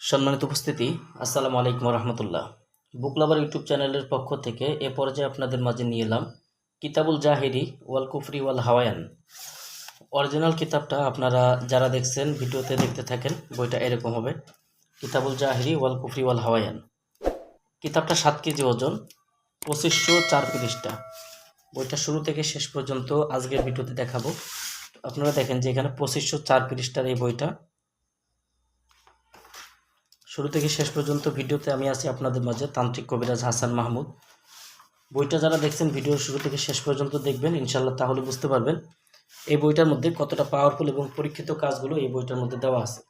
সম্মানিত উপস্থিতি, আসসালামু আলাইকুম রহমতুল্লাহ বুক লাভার ইউটিউব চ্যানেলের পক্ষ থেকে এ পর্যায়ে আপনাদের মাঝে নিয়ে এলাম কিতাবুল জাহেরি, ওয়াল কুফরি, ওয়াল হাওয়ায়ান। অরিজিনাল কিতাবটা আপনারা যারা দেখছেন, ভিডিওতে দেখতে থাকেন, বইটা এরকম হবে। কিতাবুল জাহিরি, ওয়াল কুফরি, ওয়াল হাওয়ায়ান। কিতাবটা সাত কেজি ওজন, পঁচিশশো চার পৃষ্ঠা। বইটা শুরু থেকে শেষ পর্যন্ত আজকের ভিডিওতে দেখাবো। আপনারা দেখেন যে এখানে পঁচিশশো চার পৃষ্ঠার এই বইটা শুরু থেকে শেষ পর্যন্ত ভিডিওতে আমি আছি আপনাদের মাঝে তান্ত্রিক কবিরাজ হাসান মাহমুদ। বইটা যারা দেখছেন, ভিডিও শুরু থেকে শেষ পর্যন্ত দেখবেন ইনশাল্লাহ তাহলে বুঝতে পারবেন এই বইটার মধ্যে কতটা পাওয়ারফুল এবং পরীক্ষিত কাজগুলো এই বইটার মধ্যে দেওয়া আছে।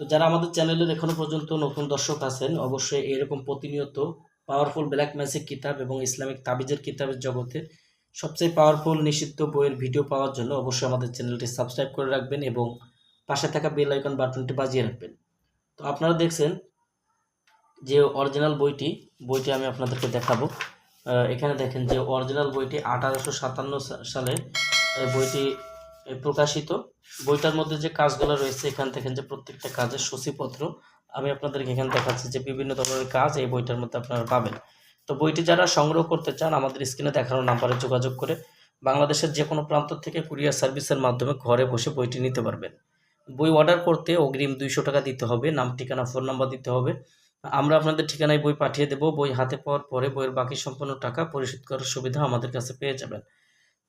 তো যারা আমাদের চ্যানেলের এখনও পর্যন্ত নতুন দর্শক আছেন, অবশ্যই এরকম প্রতিনিয়ত পাওয়ারফুল ব্ল্যাক ম্যাজিক কিতাব এবং ইসলামিক তাবিজের কিতাবের জগতে সবচেয়ে পাওয়ারফুল নিষিদ্ধ বইয়ের ভিডিও পাওয়ার জন্য অবশ্যই আমাদের চ্যানেলটি সাবস্ক্রাইব করে রাখবেন এবং পাশে থাকা বেল আইকন বাটনটি বাজিয়ে রাখবেন। তো আপনারা দেখছেন যে অরিজিনাল বইটি বইটি আমি আপনাদেরকে দেখাবো। এখানে দেখেন যে অরিজিনাল বইটি আঠারোশো সাতান্ন সালে বইটি প্রকাশিত। বইটার মধ্যে যে কাজগুলো রয়েছে, এখান থেকে যে প্রত্যেকটা কাজের সূচিপত্র আমি আপনাদেরকে এখানে দেখাচ্ছি যে বিভিন্ন ধরনের কাজ এই বইটার মধ্যে আপনারা পাবেন। তো বইটি যারা সংগ্রহ করতে চান, আমাদের স্ক্রিনে দেখানো নাম্বারে যোগাযোগ করে বাংলাদেশের যে কোনো প্রান্ত থেকে কুরিয়ার সার্ভিসের মাধ্যমে ঘরে বসে বইটি নিতে পারবেন। বই অর্ডার করতে অগ্রিম দুইশো টাকা দিতে হবে, নাম, ঠিকানা ফোন নাম্বার দিতে হবে। আমরা আপনাদের ঠিকানায় বই পাঠিয়ে দেবো, বই হাতে পাওয়ার পরে বইয়ের বাকি সম্পূর্ণ টাকা পরিশোধ করার সুবিধা আমাদের কাছে পেয়ে যাবেন।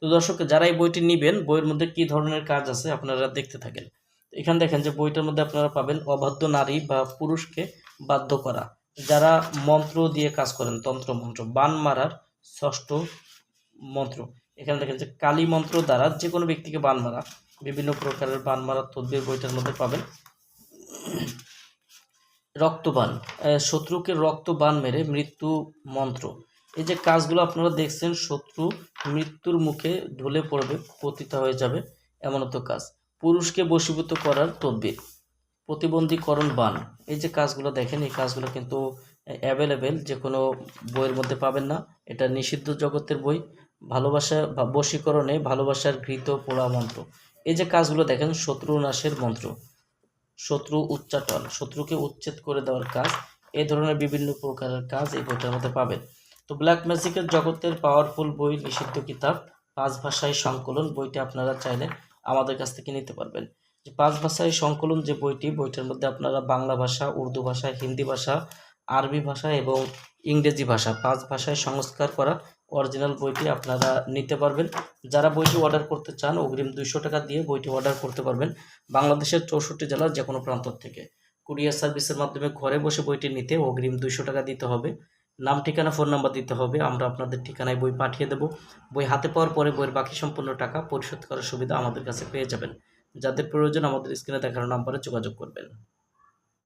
তো দর্শক, যারা এই বইটি নেবেন, বইয়ের মধ্যে কী ধরনের কাজ আছে আপনারা দেখতে থাকেন। এখানে দেখেন যে বইটার মধ্যে আপনারা পাবেন অবাধ্য নারী বা পুরুষকে বাধ্য করা। যারা মন্ত্র দিয়ে কাজ করেন, তন্ত্র মন্ত্র, বান মারার ষষ্ঠ মন্ত্র। এখানে দেখেন যে কালী মন্ত্র দ্বারা যে কোনো ব্যক্তিকে বান মারা বিভিন্ন প্রকারের বান মারার তদ্বির বইটার মধ্যে পাবেন। রক্তবান। শত্রুকে রক্তবান মেরে মৃত্যু মন্ত্র। এই যে কাজগুলো আপনারা দেখছেন, শত্রু মৃত্যুর মুখে ঢলে পড়বে, পতিত হয়ে যাবে এমনত কাজ। পুরুষকে বশীভূত করার তদ্বির, প্রতিবন্ধীকরণ বান। এই যে কাজগুলো দেখেন, এই কাজগুলো কিন্তু অ্যাভেলেবেল যে কোনো বইয়ের মধ্যে পাবেন না। এটা নিষিদ্ধ জগতের বই। ভালোবাসা বশীকরণে ভালোবাসার ঘৃত পোড়া মন্ত্র। এই যে কাজগুলো দেখেন, শত্রু নাশের মন্ত্র। শত্রু উচ্চাটন, শত্রুকে উচ্ছেদ করে দেওয়ার কাজ এই ধরনের বিভিন্ন প্রকারের কাজ এই বইটার মধ্যে পাবেন। তো ব্ল্যাক ম্যাজিকের জগতের পাওয়ারফুল বই, নিষিদ্ধ কিতাব, পাঁচ ভাষায় সংকলন, বইটি আপনারা চাইলে আমাদের কাছ থেকে নিতে পারবেন। যে পাঁচ ভাষায় সংকলন যে বইটি, বইটার মধ্যে আপনারা বাংলা ভাষা, উর্দু ভাষা, হিন্দি ভাষা আরবি ভাষা এবং ইংরেজি ভাষা পাঁচ ভাষায় সংস্কার করা অরিজিনাল বইটি আপনারা নিতে পারবেন। যারা বইটি অর্ডার করতে চান, অগ্রিম দুইশো টাকা দিয়ে বইটি অর্ডার করতে পারবেন বাংলাদেশের চৌষট্টি জেলার যে কোনো প্রান্ত থেকে। কুরিয়ার সার্ভিসের মাধ্যমে ঘরে বসে বইটি নিতে অগ্রিম দুইশো টাকা দিতে হবে। নাম, ঠিকানা, ফোন নাম্বার দিতে হবে। আমরা আপনাদের ঠিকানায় বই পাঠিয়ে দেব। বই হাতে পাওয়ার পরে বইয়ের বাকি সম্পূর্ণ টাকা পরিশোধ করার সুবিধা আমাদের কাছে পেয়ে যাবেন। যাদের প্রয়োজন আমাদের স্ক্রিনে দেখানো নাম্বারে যোগাযোগ করবেন।